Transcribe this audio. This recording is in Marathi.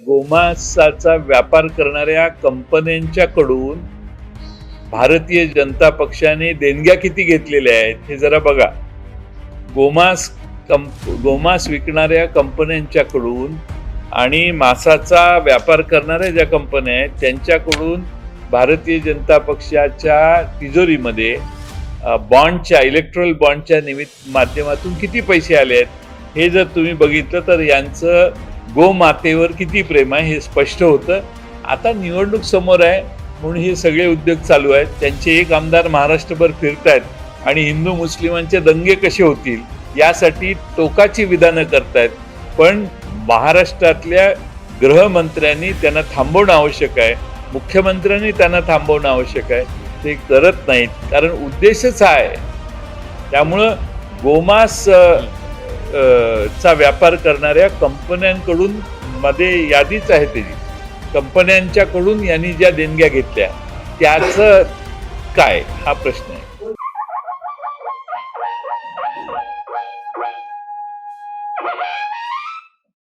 गोमांसाचा व्यापार करणाऱ्या कंपन्यांच्याकडून भारतीय जनता पक्षाने देणग्या किती घेतलेल्या आहेत हे जरा बघा. गोमांस कंप गोमांस विकणाऱ्या कंपन्यांच्याकडून आणि मांसाचा व्यापार करणाऱ्या ज्या कंपन्या आहेत त्यांच्याकडून भारतीय जनता पक्षाच्या तिजोरीमध्ये बॉन्डच्या इलेक्ट्रॉल बॉन्डच्या निमित्त माध्यमातून किती पैसे आले आहेत हे जर तुम्ही बघितलं तर यांचं गोमातेवर किती प्रेम आहे हे स्पष्ट होतं. आता निवडणूक समोर आहे म्हणून हे सगळे उद्योग चालू आहेत. त्यांचे एक आमदार महाराष्ट्रभर फिरतायत आणि हिंदू मुस्लिमांचे दंगे कसे होतील यासाठी टोकाची विधानं करतायत. पण महाराष्ट्रातल्या गृहमंत्र्यांनी त्यांना थांबवणं आवश्यक आहे. मुख्यमंत्र्यांनी त्यांना थांबवणं आवश्यक आहे. ते करत नाहीत. कारण उद्देशच हा आहे. त्यामुळं गोमास चा व्यापार करणाऱ्या कंपन्यांकडून मध्ये यादीच आहे त्याची. कंपन्यांच्याकडून यांनी ज्या देणग्या घेतल्या त्याच काय? हा प्रश्न आहे.